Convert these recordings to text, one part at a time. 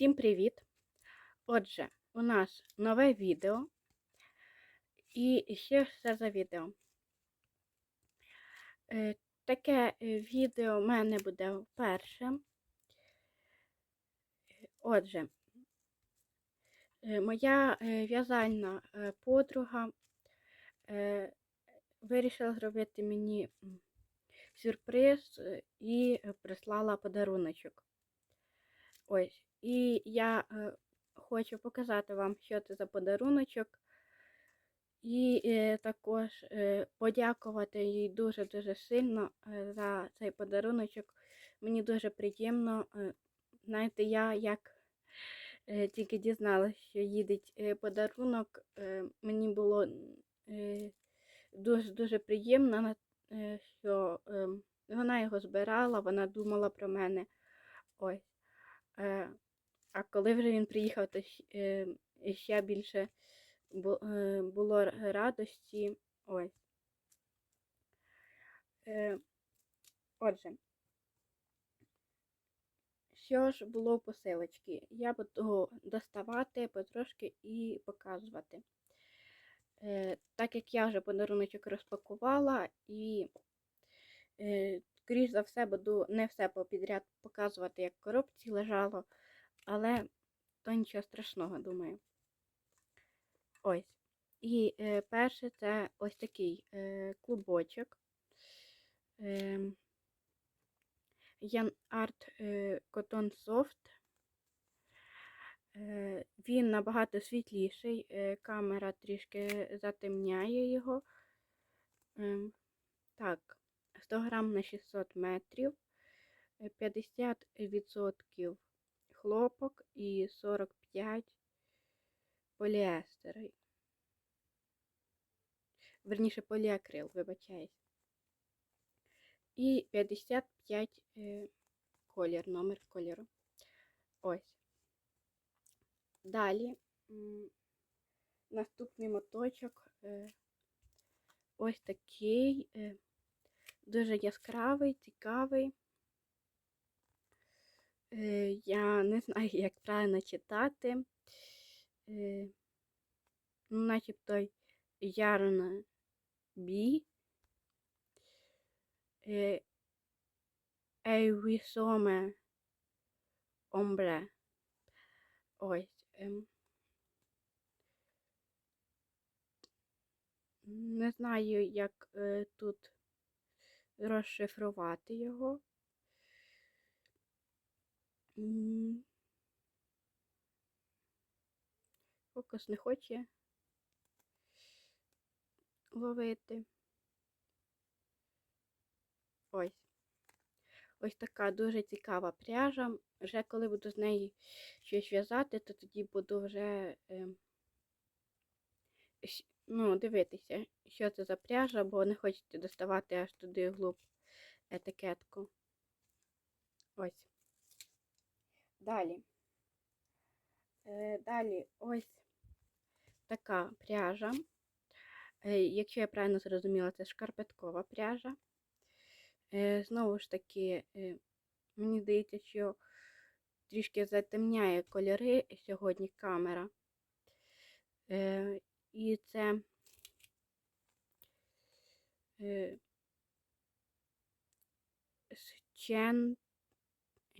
Всім привіт! Отже, у нас нове відео. І ж це за відео? Е, Таке е, відео в мене буде вперше. Отже, е, моя в'язальна подруга вирішила зробити мені сюрприз і прислала подаруночок. Ось. І я е, хочу показати вам, що це за подаруночок. І е, також е, подякувати їй дуже-дуже сильно е, за цей подаруночок. Мені дуже приємно. Е, знаєте, я як е, тільки дізналася, що їде е, подарунок, е, мені було е, дуже-дуже приємно, е, що е, вона його збирала, вона думала про мене. Ось. Е, а коли вже він приїхав, то е, ще більше е, було радості. Ось. Е, Отже, що ж було в посилочці? Я буду доставати потрошки і показувати. Так як я вже подаруночок розпакувала і, скоріш за все, буду не все попідряд показувати, як в коробці лежало, але то нічого страшного, думаю. Ось. І е, перше це ось такий е, клубочок. Е, Ян Арт е, Cotton Soft. Е, він набагато світліший, е, камера трішки затемняє його. Е, так, 100 грам на 600 метрів, е, 50% хлопок і 45 поліестер. Верніше поліакрил, вибачаюсь. І 55 е, колір, номер кольору. Ось. Далі наступний моточок е, ось такий, е, дуже яскравий, цікавий. Е, Я не знаю, як правильно читати. Е, Ну, начебто ярна бі. Е, Ейвісоме омбре. Ось. ем. Не знаю, як тут розшифрувати його. Фокус не хоче ловити. Ось. Ось така дуже цікава пряжа. Вже коли буду з неї щось в'язати, то тоді буду вже е, ну, дивитися, що це за пряжа, бо не хочеться доставати аж туди вглуб етикетку. Ось. Далі. Е, далі ось така пряжа. Е, якщо я правильно зрозуміла, це шкарпеткова пряжа. Е, знову ж таки, мені здається, що трішки затемняє кольори сьогодні камера. І це е,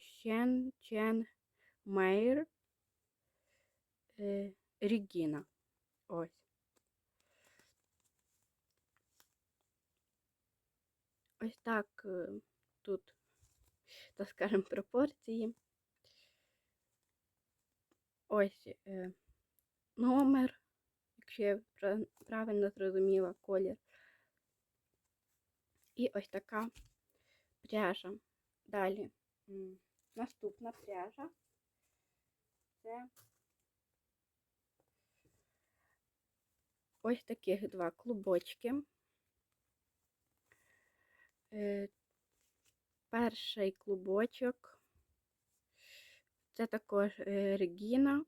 Щен, Чен Мейр е, Регіна. Ось. Ось так е, тут, так скажемо, пропорції. Ось е, номер, якщо я правильно зрозуміла колір. І ось така пряжа. Далі наступна пряжа. Це ось таких два клубочки. Е, Перший клубочок. Це також е, Регіна,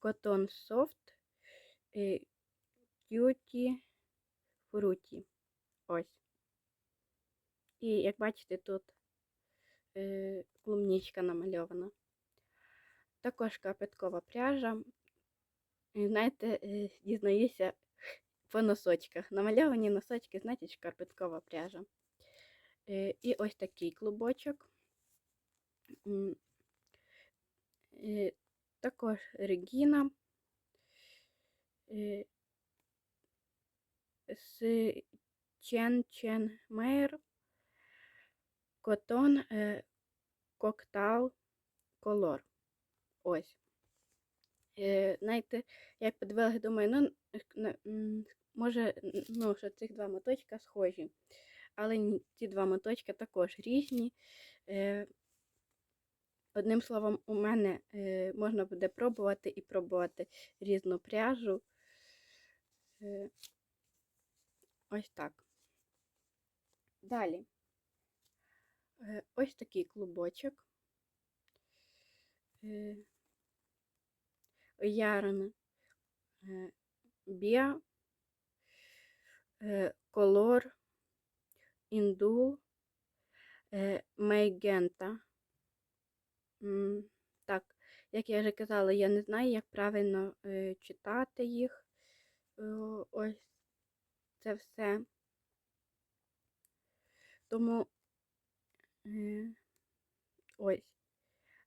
Cotton Soft, Cutie Fruity. Ось. І як бачите, тут е, клубничка намальована. також шкарпеткова пряжа. Знаєте, е, дізнаюся по носочках. Намальовані носочки, значить, шкарпеткова пряжа. І ось такий клубочок. Також регіна. З Чен Чен Мейр. Котон е, Коктал Колор. Ось. Е, знаєте, я подивилася, думаю, ну, може, ну, що цих два моточка схожі. Але ці два моточка також різні. Е, одним словом, у мене можна буде пробувати і пробувати різну пряжу. Ось так. Далі. Е, ось такий клубочок. Е, Ярн е, Біа, Колор, Індул, Мейгента. Так, як я вже казала, я не знаю, як правильно читати їх. Ось це все. Тому ось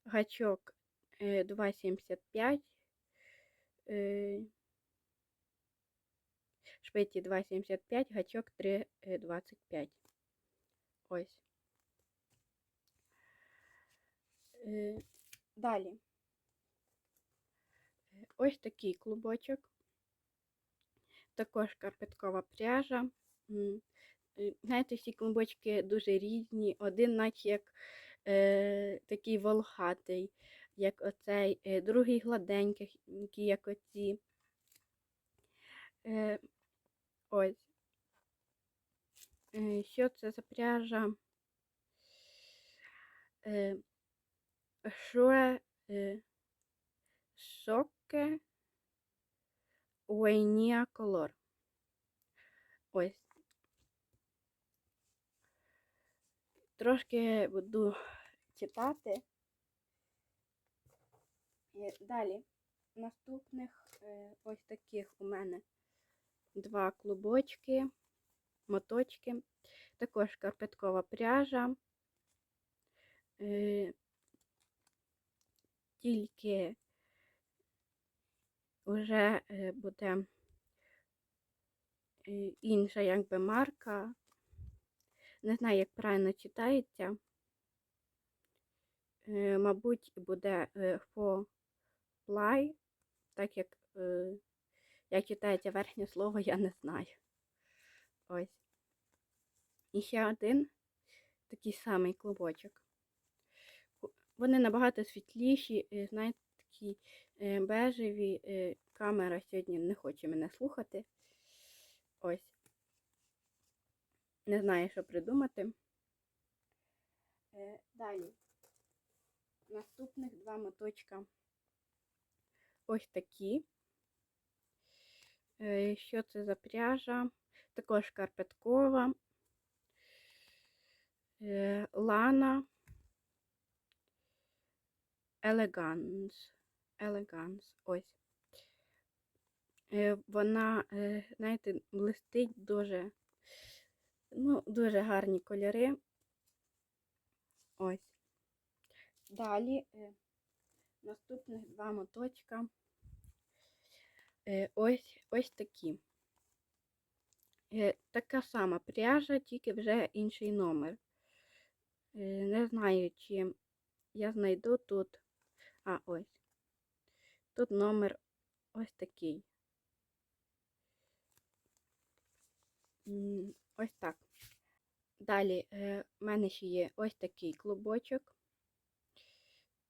гачок е, 2,75. е, Шпиці 2,75, гачок 3,25. Ось. Е, Далі. Ось такий клубочок. Також карпеткова пряжа. Е, Знаєте, всі клубочки дуже різні. Один, наче як е, такий волохатий, як оцей, е, другий гладенький, як оці. Е, ось. Е, що це за пряжа? Е, Шуе е, Шоке Уейнія Колор. Ось. Трошки буду читати. Е, Далі. Наступних е, ось таких у мене два клубочки, моточки, також карпеткова пряжа. Е, Тільки вже буде інша якби марка. Не знаю, як правильно читається. Е, Мабуть, буде е, for fly, так як, е, як читається верхнє слово, я не знаю. Ось. І ще один такий самий клубочок. Вони набагато світліші, знаєте, такі бежеві. Камера сьогодні не хоче мене слухати. Ось. Не знаю, що придумати. Е, Далі. Наступних два моточка. Ось такі. Е, Що це за пряжа? Також карпеткова. Е, Лана. Елеганс. Елеганс. Ось. Вона, знаєте, блистить дуже, ну, дуже гарні кольори. Ось. Далі е, наступних два моточка. Е, Ось, ось такі. Е, Така сама пряжа, тільки вже інший номер. Е, Не знаю, чи я знайду тут. А, ось. Тут номер ось такий. Ось так. Далі е, в мене ще є ось такий клубочок.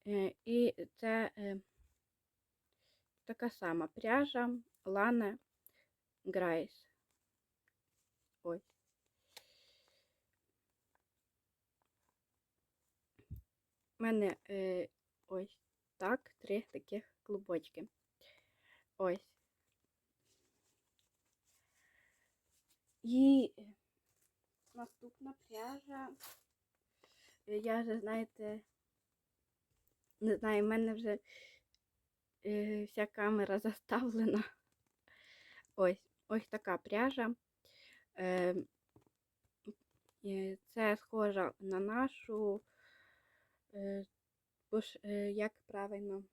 Е, І це е, така сама пряжа Лана Грайс. Ось. У мене ось так, три таких клубочки. Ось. І наступна пряжа. Е, Я вже, знаєте, не знаю, в мене вже е, вся камера заставлена. Ось, ось така пряжа. Е, е, це схожа на нашу. Е, бо ж, як правильно.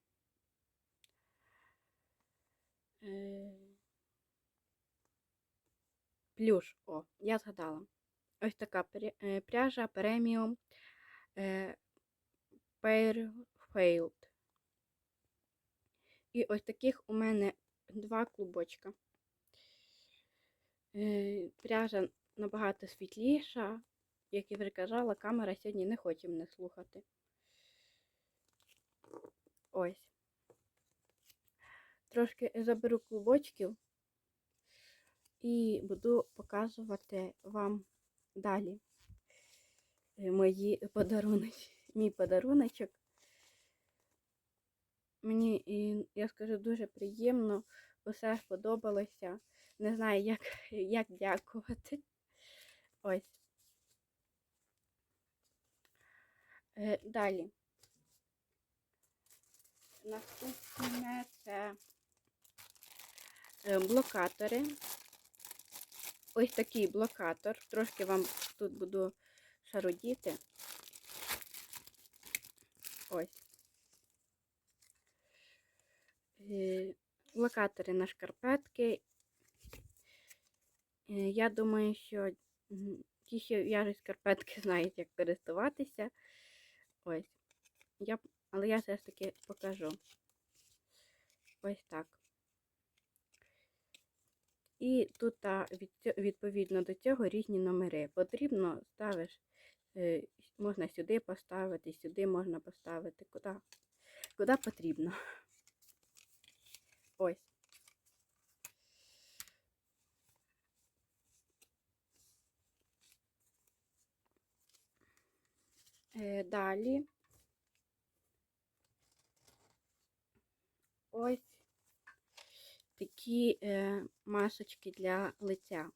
Плюш. О, я згадала. Ось така е, пряжа е, Fairfield. І ось таких у мене два клубочка. Е, Пряжа набагато світліша. Як я вже казала, камера сьогодні не хоче мене слухати. Ось. Трошки заберу клубочків і буду показувати вам далі е, мої подарунки. Мій подаруночок. Мені, я скажу, дуже приємно, усе сподобалося. Не знаю, як, як дякувати. Ось. Е, далі. Наступне це е, блокатори. Ось такий блокатор. Трошки вам тут буду шародіти. Ось. Е, Блокатори на шкарпетки. Е, Я думаю, що ті, що в'яжуть шкарпетки, знають, як користуватися. Ось. Я, але я все ж таки покажу. Ось так. І тут відповідно до цього різні номери. Потрібно ставиш, е, можна сюди поставити, сюди можна поставити, куди, куди потрібно. Ось. Е, Далі. Ось такі е, масочки для лиця.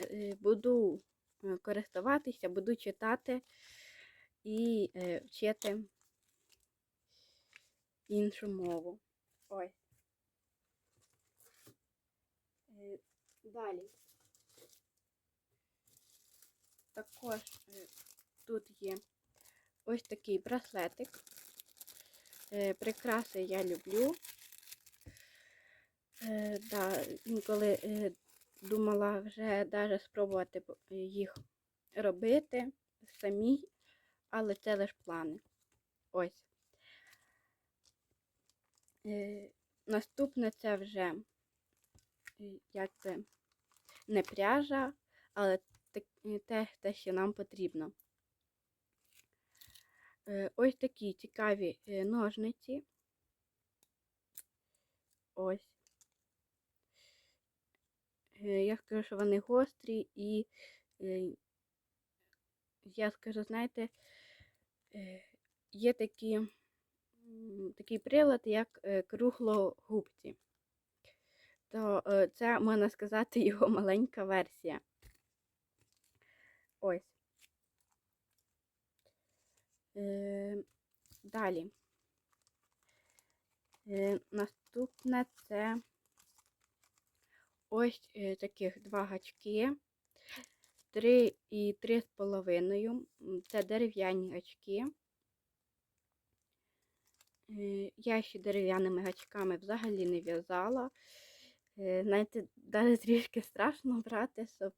Е, Буду е, користуватися, буду читати і вчити іншу мову. Е, Далі. Також тут є ось такий браслетик. Прикраси я люблю. Е, да, інколи е, думала вже навіть спробувати їх робити самій, але це лише плани. Ось. Е, наступне це вже е, як це не пряжа, але те, е, те, те, що нам потрібно. Е, ось такі цікаві е, ножниці. Ось. Е, Я скажу, що вони гострі і е, я скажу, знаєте, е, є такі, такий прилад, як круглогубці. То це, можна сказати, його маленька версія. Ось. Далі. Наступне це ось е, таких два гачки. Три і три з половиною. М, Це дерев'яні гачки. Е, Я ще дерев'яними гачками взагалі не в'язала. Е, Знаєте, навіть трішки страшно брати, щоб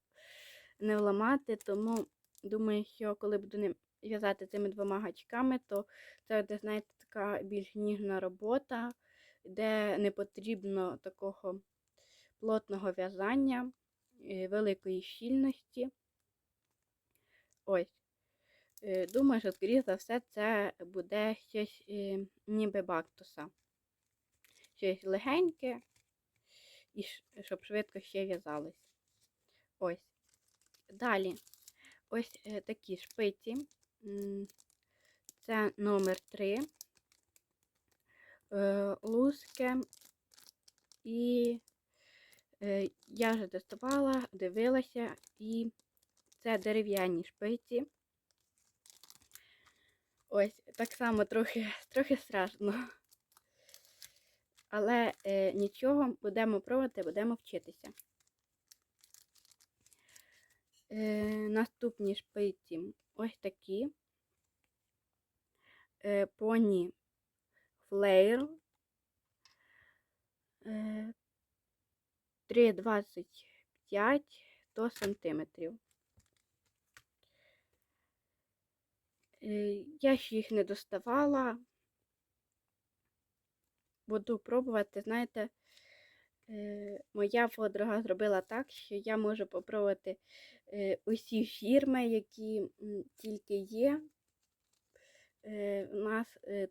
не вламати, тому думаю, що коли буду в'язати цими двома гачками, то це буде, знаєте, така більш ніжна робота, де не потрібно такого плотного в'язання, е, великої щільності. Ось. Е, Думаю, що, скоріше за все, це буде щось е, ніби бактуса. Щось легеньке, і щоб швидко ще в'язалось. Ось. Далі ось такі шпиці. Це номер 3. Лузки. І я вже тестувала, дивилася, і це дерев'яні шпиці. Ось, так само трохи, трохи страшно. Але е, нічого, будемо пробувати, будемо вчитися. Е, наступні шпиці ось такі. Е, поні флейл. Е, 3,25 до сантиметрів. Е, Я ще їх не доставала. Буду пробувати, знаєте, е, моя подруга зробила так, що я можу попробувати е, усі фірми, які тільки є у нас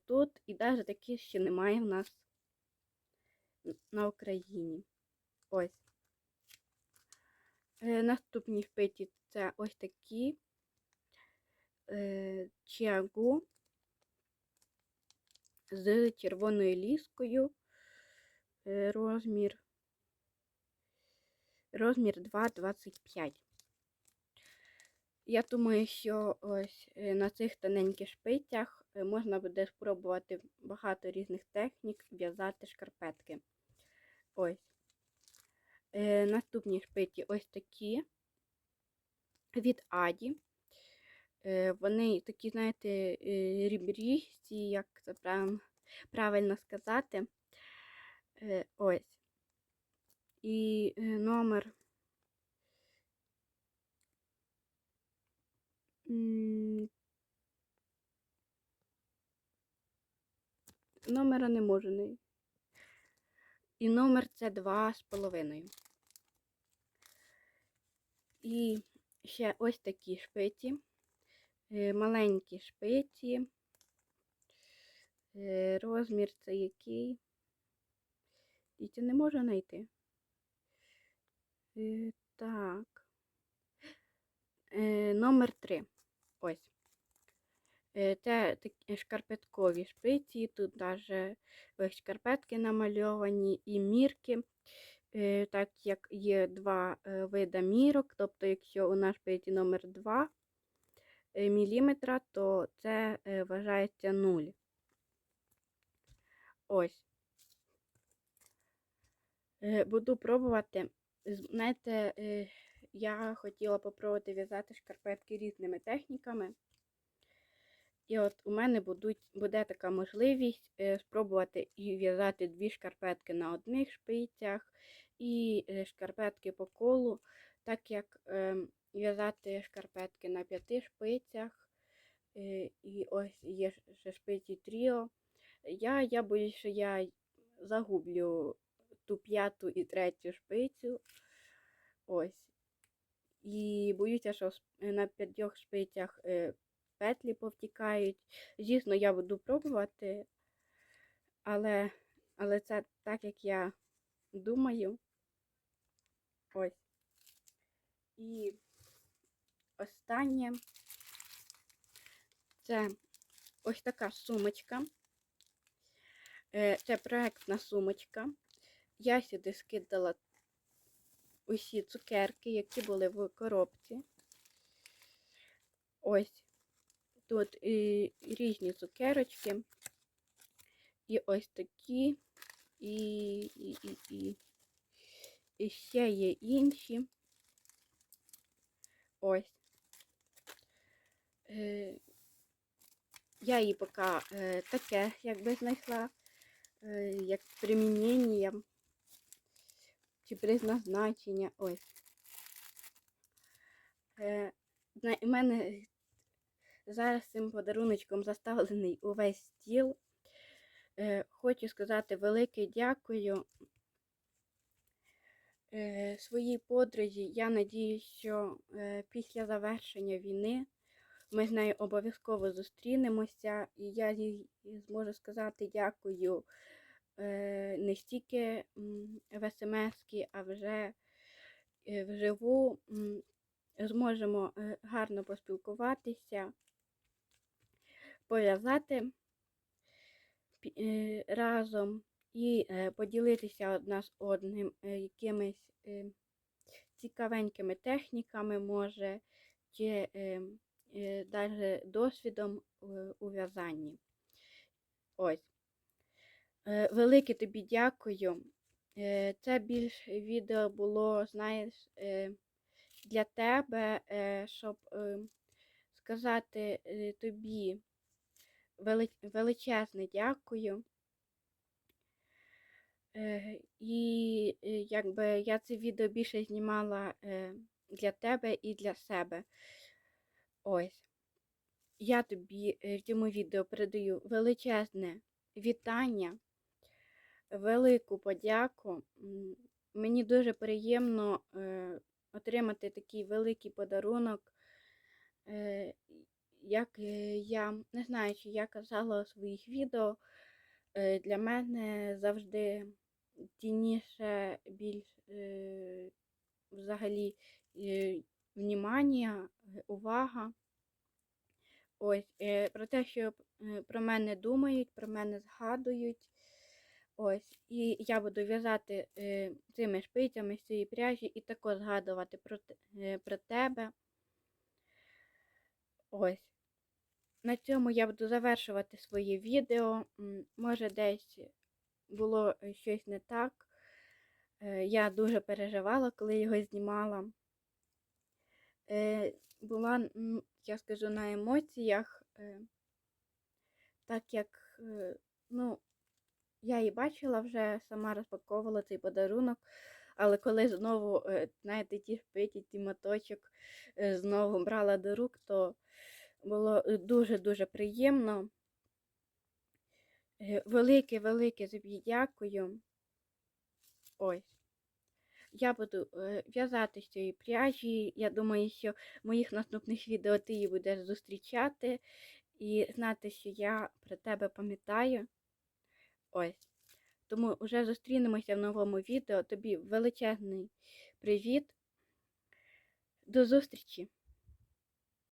тут, і навіть такі ще немає в нас на Україні. Ось. Е, Наступні шпиці це ось такі е, з червоною ліскою. Е, Розмір. Розмір 2,25. Я думаю, що ось е, на цих тоненьких шпицях можна буде спробувати багато різних технік в'язати шкарпетки. Ось. Е, наступні шпиці ось такі від Аді. Е, вони такі, знаєте, е, рібрісті, як це правильно сказати. Е, ось. І е, номер. Номера не можу не. І номер це два з половиною. І ще ось такі шпиці. Е, Маленькі шпиці. Е, Розмір це який? І це не можу знайти. Е, Так. Номер 3. Ось. Це такі шкарпеткові шпиці. Тут навіть шкарпетки намальовані і мірки. Е, Так як є два е, вида мірок, тобто, якщо у нас шпиці номер 2 е, міліметра, то це е, вважається 0. Ось. Е, Буду пробувати. Знаєте, е, я хотіла попробувати в'язати шкарпетки різними техніками. І от у мене будуть, буде така можливість е, спробувати в'язати дві шкарпетки на одних шпицях, і е, шкарпетки по колу, так як е, в'язати шкарпетки на п'яти шпицях. Е, і ось є ще шпиці тріо. Я, я боюсь, що я загублю ту п'яту і третю шпицю. Ось. І боюся, що на п'ятьох шпицях петлі повтікають. Звісно, я буду пробувати, але, але це так, як я думаю. Ось. І останнє це ось така сумочка. Е, Це проектна сумочка. Я сюди скидала усі цукерки, які були в коробці. Ось тут і різні цукерочки. І ось такі, і, і, і, і, і ще є інші. Ось. Е, я її поки е, таке, якби знайшла, е, як примінення чи призначення. Ось. Е, мене зараз цим подаруночком заставлений увесь стіл. Е, хочу сказати велике дякую е, своїй подрузі. Я надіюсь, що е, після завершення війни ми з нею обов'язково зустрінемося, і я їй зможу сказати дякую не стільки в смс, а вже вживу. Зможемо гарно поспілкуватися, пов'язати е, разом і е, поділитися одна з одним е, якимись цікавенькими техніками, може, чи навіть досвідом у в'язанні. Ось. Велике тобі дякую. Це більш відео було, знаєш, для тебе, щоб сказати тобі величезне дякую. Е, І е, якби я це відео більше знімала е, для тебе і для себе. Ось. Я тобі в цьому відео передаю величезне вітання, велику подяку. Мені дуже приємно отримати такий великий подарунок. Як е, я не знаю, чи я казала у своїх відео, е, для мене завжди цінніше більш е, взагалі внімання, увага. Ось, про те, що про мене думають, про мене згадують. Ось, і я буду в'язати цими шпицями з цієї пряжі і також згадувати про, про тебе. Ось. На цьому я буду завершувати своє відео. Може, десь було е, щось не так. Е, Я дуже переживала, коли його знімала. Е, Була, я скажу, на емоціях, так як, ну, я і бачила вже, сама розпаковувала цей подарунок, але коли знову, знаєте, ті шпиті, ті моточок знову брала до рук, то було е, дуже-дуже приємно. Е, Велике-велике тобі дякую. Ось. Я буду е, в'язати з цієї пряжі. Я думаю, що в моїх наступних відео ти її будеш зустрічати і знати, що я про тебе пам'ятаю. Ось. Тому вже зустрінемося в новому відео. Тобі величезний привіт. До зустрічі!